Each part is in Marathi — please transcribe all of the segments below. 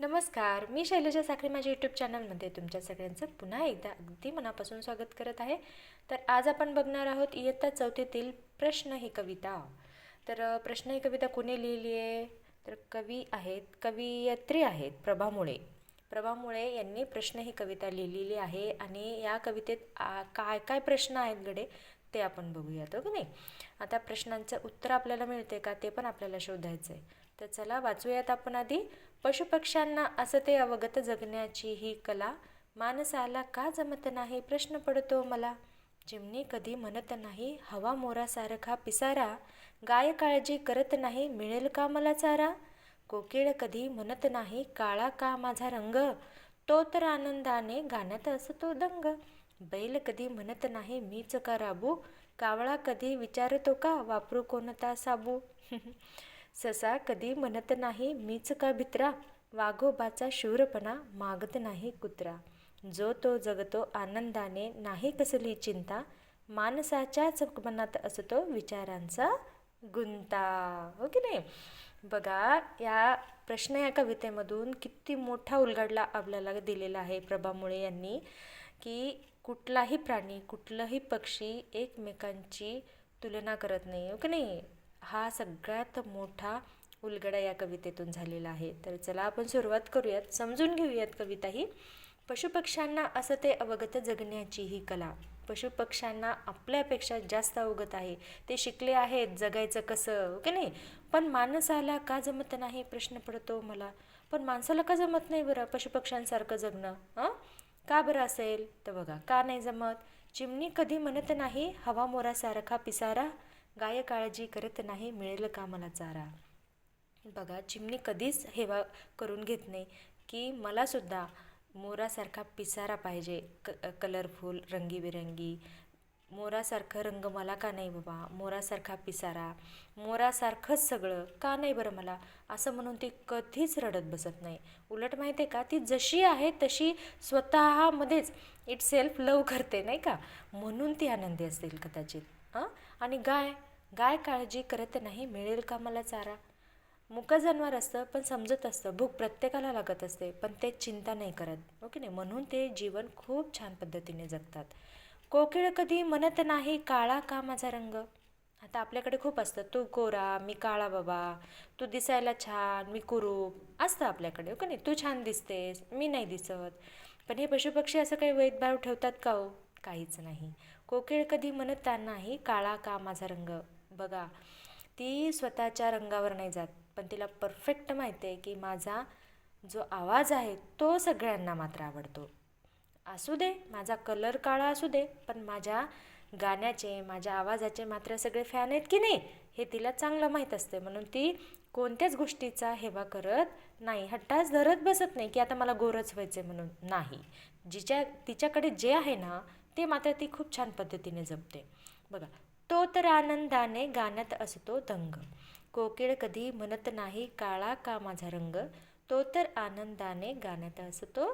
नमस्कार मी शैलजा साखरे माझ्या यूट्यूब चॅनलमध्ये तुमच्या सगळ्यांचं पुन्हा एकदा अगदी मनापासून स्वागत करत आहे. तर आज आपण बघणार आहोत इयत्ता चौथीतील प्रश्न ही कविता. तर प्रश्न ही कविता कोणी लिहिली आहे? तर कवी आहेत कवयित्री आहेत प्रभा मुळे प्रभा मुळे यांनी प्रश्न ही कविता लिहिलेली आहे आणि या कवितेत आ, काय काय प्रश्न आहेत गडे ते आपण बघूयात हो की नाही? आता प्रश्नांचं उत्तर आपल्याला मिळते का ते पण आपल्याला शोधायचं आहे तर चला वाचूयात आपण आधी. पशुपक्ष्यांना असं ते अवगत जगण्याची ही कला माणसाला का जमत नाही? प्रश्न पडतो मला. चिमणी कधी म्हणत नाही हवा मोरासारखा पिसारा. गाय काळजी करत नाही मिळेल का मला चारा? कोकिळ कधी म्हणत नाही काळा का माझा रंग? तो तर आनंदाने गाण्यात असतो दंग. बैल कधी म्हणत नाही मीच का राबू? कावळा कधी विचारतो का वापरू कोणता साबू? ससा कधी म्हणत नाही मीच का भित्रा? वाघोबाचा शूरपणा मागत नाही कुत्रा. जो तो जगतो आनंदाने नाही कसली चिंता माणसाच्याच मनात असतो विचारांचा गुंता. हो की नाही? बघा या प्रश्न या कवितेमधून किती मोठा उलगडला आपल्याला दिलेला आहे प्रभा मुळे यांनी की कुठलाही प्राणी कुठलाही पक्षी एकमेकांची तुलना करत नाही. हो की नाही? हा सगळ्यात मोठा उलगडा या कवितेतून झालेला आहे. तर चला आपण सुरुवात करूयात. समजून घेऊयात कविता ही. पशुपक्ष्यांना असं ते अवगत जगण्याची ही कला. पशुपक्ष्यांना आपल्यापेक्षा जास्त अवगत आहे. ते शिकले आहेत जगायचं कसं? ओके की नाही? पण माणसाला का जमत नाही? प्रश्न पडतो मला. पण माणसाला का जमत नाही बरं पशुपक्ष्यांसारखं जगणं? हां का बरं असेल? तर बघा का नाही जमत? चिमणी कधी म्हणत नाही हवा मोरासारखा पिसारा गाय काळजी करत नाही मिळेल का मला चारा? बघा चिमणी कधीच हेवा करून घेत नाही. की मलासुद्धा मोरासारखा पिसारा पाहिजे क कलरफुल रंगीबिरंगी. मोरासारखं रंग मला का नाही बाबा? मोरासारखा पिसारा. मोरासारखंच सगळं का नाही बरं मला? असं म्हणून ती कधीच रडत बसत नाही. उलट माहिती आहे का ती जशी आहे तशी स्वतःमध्येच इट सेल्फ लव करते नाही का? म्हणून ती आनंदी असतील कदाचित हां? आणि गाय गाय काळजी करत नाही मिळेल का मला चारा? मुका जनावर असतं पण समजत असतं. भूक प्रत्येकाला लागत असते पण ते चिंता नाही करत. हो ओके नाही? म्हणून ते जीवन खूप छान पद्धतीने जगतात. कोकिळ कधी म्हणत नाही काळा का माझा रंग? आता आपल्याकडे खूप असतं. तू कोरा मी काळा बाबा तू दिसायला छान मी कुरूप असतं आपल्याकडे. हो ओके नाही? तू छान दिसतेस मी नाही दिसत. पण हे पशुपक्षी असं काही वैदभाव ठेवतात का हो? काहीच नाही. कोकिळ कधी म्हणत नाही काळा का माझा रंग? बघा ती स्वतःच्या रंगावर नाही जात पण तिला परफेक्ट माहिती आहे की माझा जो आवाज आहे तो सगळ्यांना मात्र आवडतो. असू दे माझा कलर काळा असू दे पण माझ्या गाण्याचे माझ्या आवाजाचे मात्र सगळे फॅन आहेत की नाही हे तिला चांगलं माहीत असते. म्हणून ती कोणत्याच गोष्टीचा हेवा करत नाही हट्टास धरत बसत नाही की आता मला गोरच व्हायचं म्हणून. नाही. जिच्या तिच्याकडे जे आहे ना ते मात्र ती खूप छान पद्धतीने जपते. बघा तो तर आनंदाने गाण्यात असतो दंग. कोकिळ कधी म्हणत नाही काळा का माझा रंग? तो तर आनंदाने गाण्यात असतो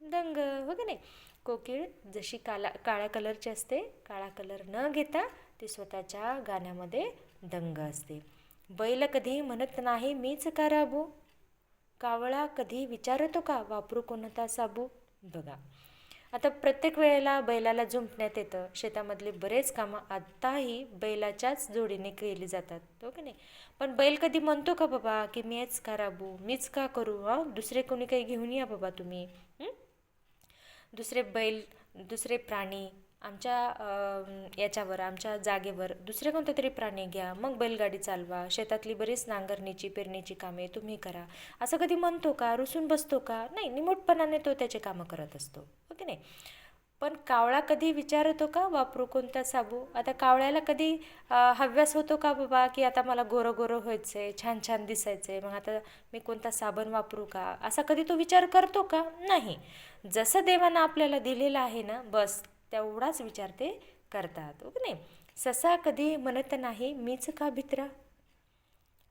दंग. हो की नाही? कोकिळ जशी काला काळ्या कलरची असते काळा कलर न घेता ती स्वतःच्या गाण्यामध्ये दंग असते. बैल कधी म्हणत नाही मीच का राबू? कावळा कधी विचारतो का वापरू कोणता साबू? बघा. आता प्रत्येक वेळेला बैलाला जुंपण्यात येतं. शेतामधले बरेच कामं आत्ताही बैलाच्याच जोडीने केली जातात. हो की नाही? पण बैल कधी म्हणतो का बाबा की मीच का राबू? मीच का करू? हां? दुसरे कोणी काही घेऊन या बाबा तुम्ही. दुसरे बैल दुसरे प्राणी आमच्या याच्यावर आमच्या जागेवर दुसरे कोणते तरी प्राणी घ्या. मग बैलगाडी चालवा. शेतातली बरीच नांगरणीची पेरणीची कामे तुम्ही करा. असं कधी म्हणतो का? रुसून बसतो का? नाही निमूटपणाने तो त्याचे कामं करत असतो. हो की नाही? पण कावळा कधी विचारतो का? वापरू कोणता साबू? आता कावळ्याला कधी हव्यास होतो का बाबा की आता मला गोरं गोरं व्हायचं आहे छान छान दिसायचं आहे मग आता मी कोणता साबण वापरू का? असा कधी तो विचार करतो का? नाही. जसं देवानं आपल्याला दिलेलं आहे ना बस. तेवढाच विचार ते करतात हो की नाही? ससा कधी म्हणत नाही मीच का भित्रा?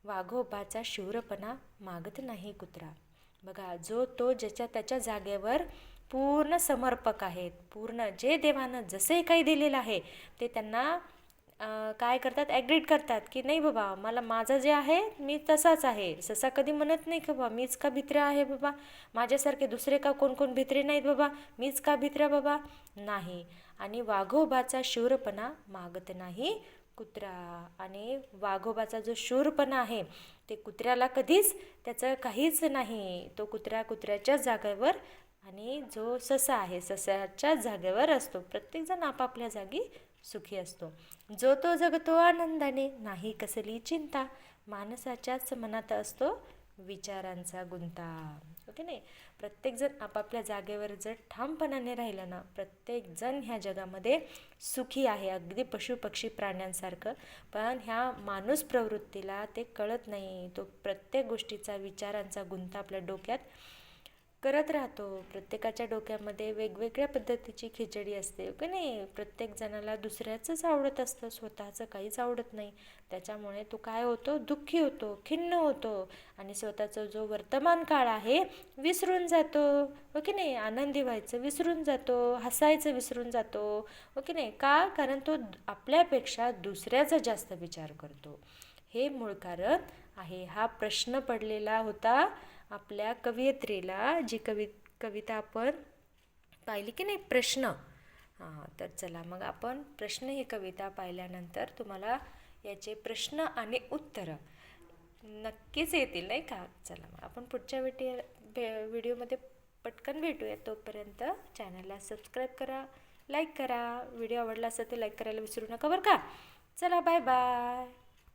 वाघोबाचा शूरपणा मागत नाही कुत्रा. बघा जो तो ज्याच्या त्याच्या जागेवर पूर्ण समर्पक आहेत पूर्ण जे देवानं जसंही काही दिलेलं आहे ते त्यांना काय करतात ॲग्रीड करतात की नाही बाबा मला माझं जे आहे मी तसाच आहे. ससा कधी म्हणत नाही का बाबा मीच का भित्र्या आहे बाबा? माझ्यासारखे दुसरे का कोण कोण भित्रे नाहीत बाबा? मीच का भित्र्या बाबा? नाही. आणि वाघोबाचा शूरपणा मागत नाही कुत्रा. आणि वाघोबाचा जो शूरपणा आहे ते कुत्र्याला कधीच त्याचं काहीच नाही. तो कुत्रा कुत्र्याच्याच जागेवर आणि जो ससा आहे ससाच्याच जागेवर असतो. प्रत्येकजण आपापल्या जागी सुखी असतो. जो तो जगतो आनंदाने नाही कसली चिंता. माणसाच्याच मनात असतो विचारांचा गुंता. ओके नाही? प्रत्येकजण आपापल्या जागेवर जर ठामपणाने राहिलं ना प्रत्येकजण ह्या जगामध्ये सुखी आहे. अगदी पशुपक्षी प्राण्यांसारखं. पण ह्या माणूस प्रवृत्तीला ते कळत नाही. तो प्रत्येक गोष्टीचा विचारांचा गुंता आपल्या डोक्यात करत राहतो. प्रत्येकाच्या डोक्यामध्ये वेगवेगळ्या पद्धतीची खिचडी असते. की नाही? प्रत्येक जणाला दुसऱ्याचंच आवडत असतं. स्वतःचं काहीच आवडत नाही. त्याच्यामुळे तो काय होतो? दुःखी होतो खिन्न होतो आणि स्वतःचा जो वर्तमान काळ आहे विसरून जातो. हो की नाही? आनंदी व्हायचं विसरून जातो. हसायचं विसरून जातो. हो की नाही? का? कारण तो आपल्यापेक्षा दुसऱ्याचा जास्त विचार करतो. हे मूळ कारण आहे. हा प्रश्न पडलेला होता. आपल्या कवयित्रीला जी कवि कविता आपण पाहिली की नाही प्रश्न. हां तर चला मग आपण प्रश्न ही कविता पाहिल्यानंतर तुम्हाला याचे प्रश्न आणि उत्तरं नक्कीच येतील नाही का? चला मग आपण पुढच्या वेटी भे व्हिडिओमध्ये पटकन भेटूया. तोपर्यंत चॅनलला सबस्क्राईब करा लाईक करा. व्हिडिओ आवडला असेल तर लाईक करायला विसरू नका बरं का? चला बाय बाय